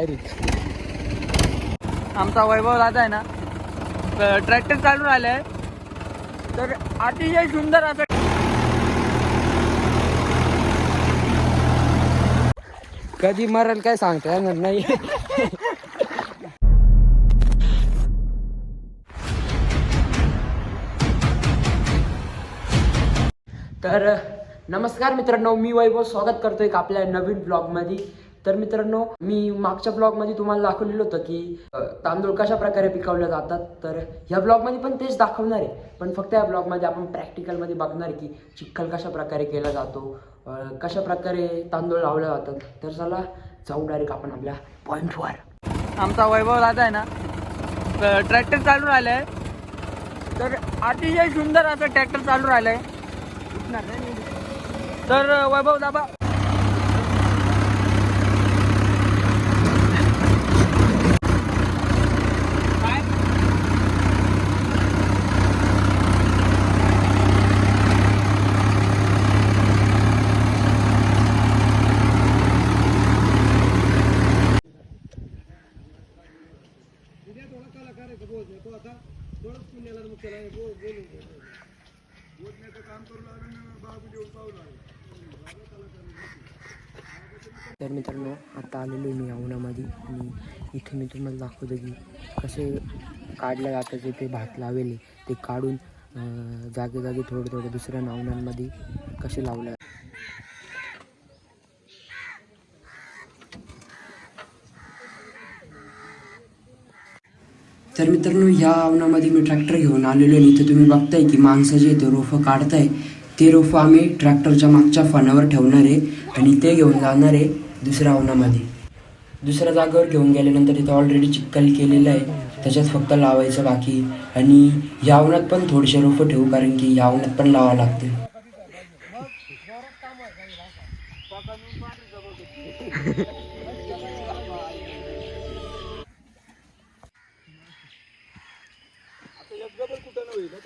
Direct आमचा वैभव दादा आहे ना ट्रॅक्टर चालून आलाय. तर अतिशय सुंदर असं कधी मरल काय सांगता येणार नाही. तर नमस्कार मित्रांनो मी वैभव स्वागत करतोय आपल्या नवीन ब्लॉगमध्ये तर मित्रांनो मी मागच्या ब्लॉगमध्ये तुम्हाला दाखवलेलं होतं की तांदूळ कशा प्रकारे पिकवले जातात. तर ह्या ब्लॉगमध्ये पण तेच दाखवणार आहे. पण फक्त या ब्लॉगमध्ये आपण प्रॅक्टिकलमध्ये बघणार आहे की चिखल कशा प्रकारे केला जातो कशा प्रकारे तांदूळ लावले जातात. तर चला जाऊ डायरेक्ट आपण आपल्या पॉईंटवर आमचा वैभव दादा आहे ना ट्रॅक्टर चालू राहिलं आहे तर अतिशय सुंदर असं ट्रॅक्टर चालू राहिलं आहे तर वैभव दाबा तर मित्रांनो आता आलेलो मी औनामध्ये आणि इथे मी तुम्हाला दाखवतो की कसे काढल्या जातं जे ते भात लावेले ते काढून जागे जागे थोडं थोडं दुसऱ्या नावनांमध्ये कसे लावले तर मित्रांनो या आवनामध्ये मी ट्रॅक्टर घेऊन आलेलो आहे. इथे तुम्ही बघताय की माणसं जे ते रोफं काढताय. ते रोफं आम्ही ट्रॅक्टरच्या मागच्या फनावर ठेवणार आहे आणि ते घेऊन जाणार आहे दुसऱ्या आवनामध्ये दुसऱ्या जागेवर घेऊन गेल्यानंतर इथं ऑलरेडी चिक्कल केलेलं आहे. त्याच्यात फक्त लावायचं बाकी. आणि या आवनात पण थोडेसे रोपं ठेवू कारण की या आवनात पण लावावं लागते तर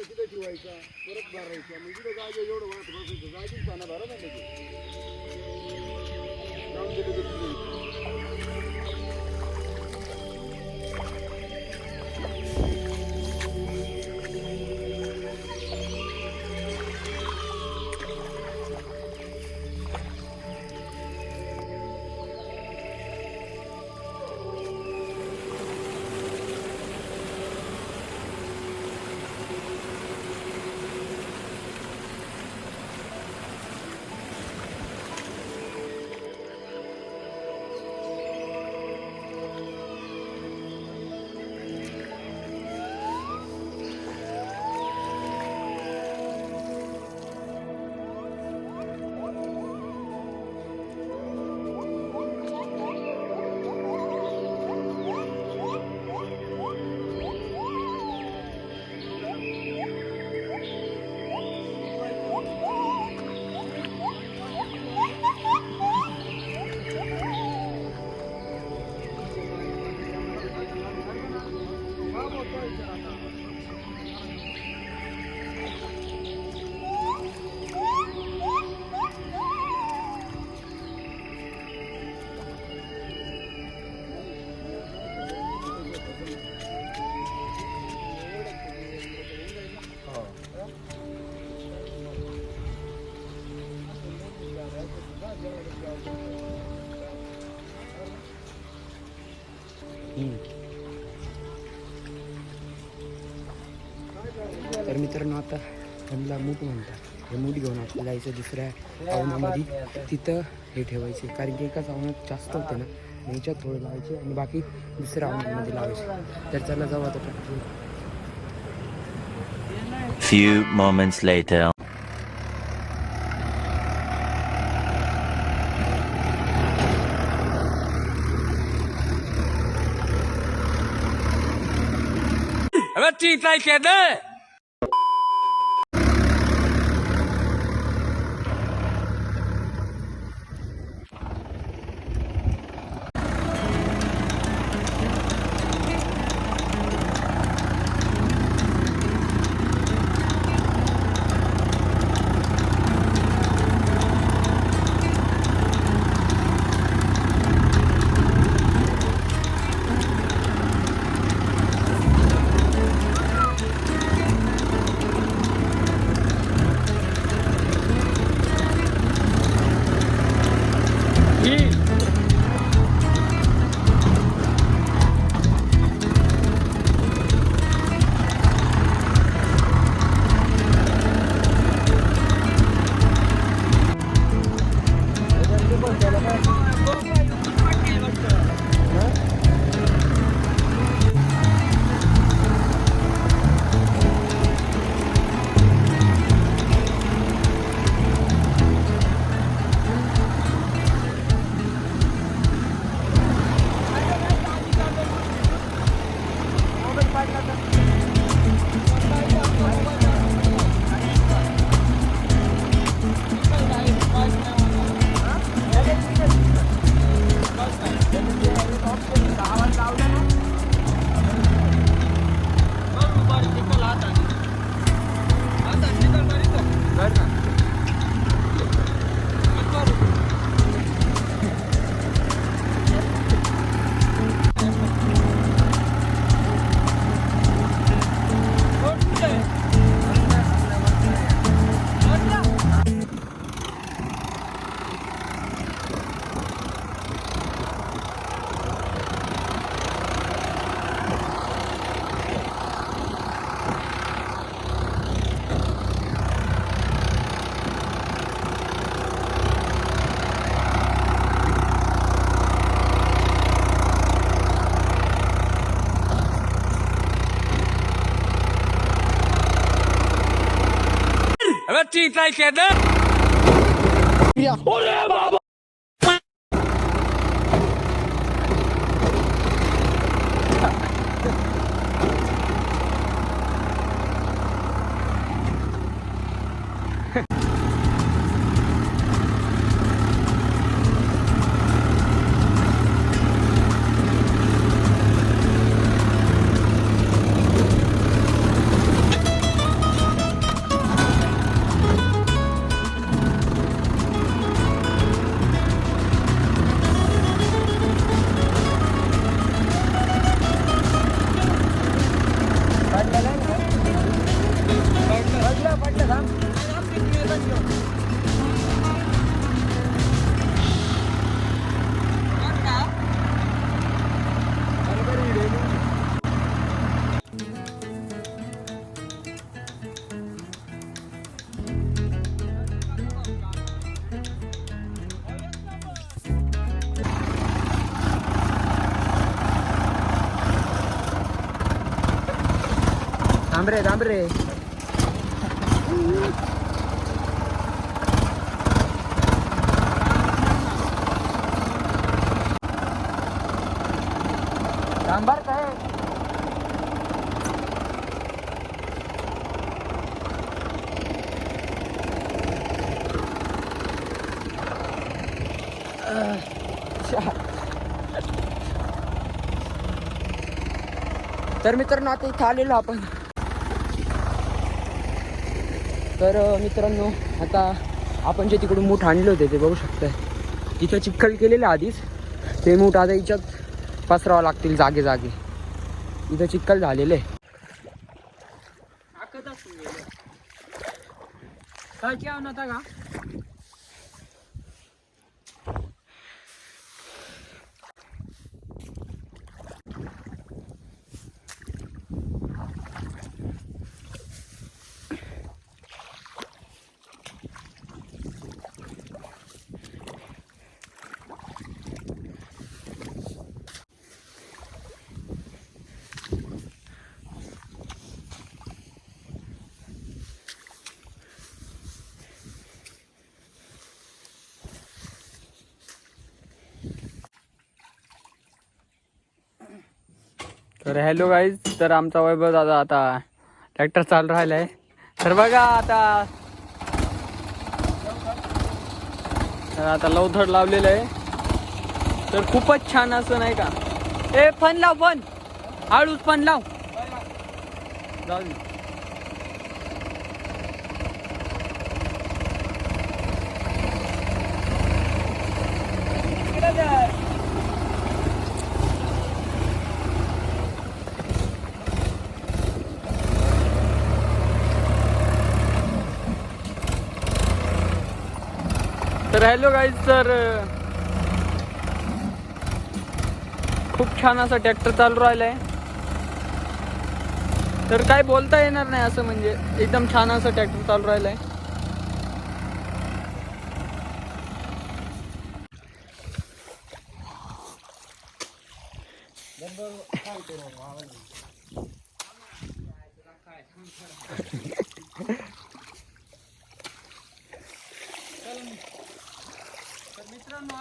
तर मित्रांनो आता त्यांना मूठ म्हणतात. हे मूठ घेऊन आपल्याला जायचं दुसऱ्या पावनामध्ये तिथं हे ठेवायचे. कारण की एकाच आव्हानात जास्त होते ना. ह्याच्यात थोडं लावायचे आणि बाकी दुसऱ्या आव्हानामध्ये लावायचे. तर चला जाऊ आता प्रॅक्टिस Few moments later. ठीक आहे চিতাই কেন थांब रे थांब रे थांबार काय तर मित्रांनो आता इथं आलेलो आपण तर मित्रांनो आता आपण जे तिकडून मूठ आणले होते ते बघू शकताय. तिथं चिखल केलेलं आधीच. ते मूठ आता हिच्यात पसरावं लागतील जागे जागे. इथं चिखल झालेले. काय काय आता का? तर हॅलो गाईज तर आमचा वैभव दादा आता ट्रॅक्टर चालू राहिला आहे तर बघा आता. तर आता लवधड लावलेलं आहे. तर खूपच छान असं नाही का? ए फन लाव फन हळूच फन लाव. जाऊ तर हॅलो गाईज तर खूप छान असा ट्रॅक्टर चालू राहिलंय. तर काय बोलता येणार नाही असं म्हणजे एकदम छान असं ट्रॅक्टर चालू राहिला आहे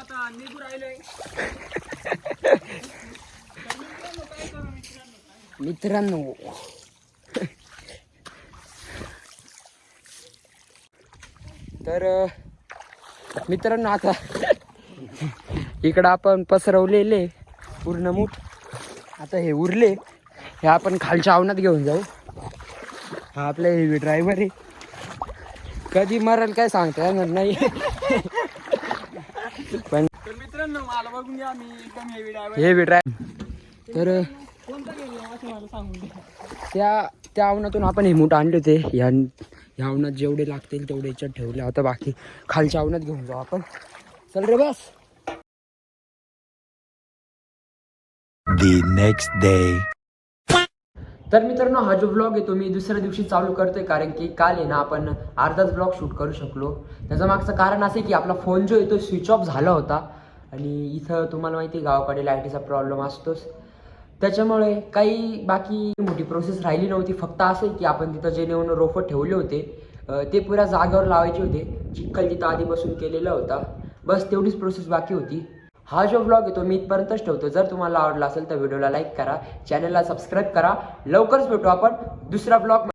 आता निघू राहिलोय. मित्रांनो. तर मित्रांनो आता इकडं आपण पसरवलेले पूर्ण मूठ. आता हे उरले. हे आपण खालच्या आवनात घेऊन जाऊ. हा आपला हेवी ड्रायव्हर आहे. कधी मरल काय सांगता येणार नाही. मित्रांनो मला बघून घ्या मी एकदम हेवी ड्रायव्हर हेवी ड्रायव्हर तर कोणता गेलो असं मला सांगून द्या. त्या त्या आवनातून आपण हे मूठ आणले होते ह्या ह्या आवनात जेवढे लागतील तेवढे याच्यात ठेवले. आता बाकी खालच्या आवनात घेऊन जाऊ आपण. चल रे बस. The next day. तर मित्रांनो हा जो ब्लॉग आहे तो मी दुसऱ्या दिवशी चालू करतोय कारण की काल आहे ना आपण अर्धाच ब्लॉग शूट करू शकलो. त्याचं मागचं कारण असं आहे की आपला फोन जो आहे तो स्विच ऑफ झाला होता. आणि इथं तुम्हाला माहिती आहे गावाकडे लाईटीचा प्रॉब्लेम असतोच. त्याच्यामुळे काही बाकी मोठी प्रोसेस राहिली नव्हती. फक्त असं की आपण तिथं जे नेऊन रोपं ठेवले होते ते पुऱ्या जागेवर लावायचे होते. चिखल तिथं आधीपासून केलेला होता. बस तेवढीच प्रोसेस बाकी होती. हा जो ब्लॉग येतो मी इथपर्यंतच ठेवतो. जर तुम्हाला आवडला असेल तर व्हिडिओला लाईक करा. चॅनलला सबस्क्राईब करा. लवकरच भेटू आपण दुसरा ब्लॉग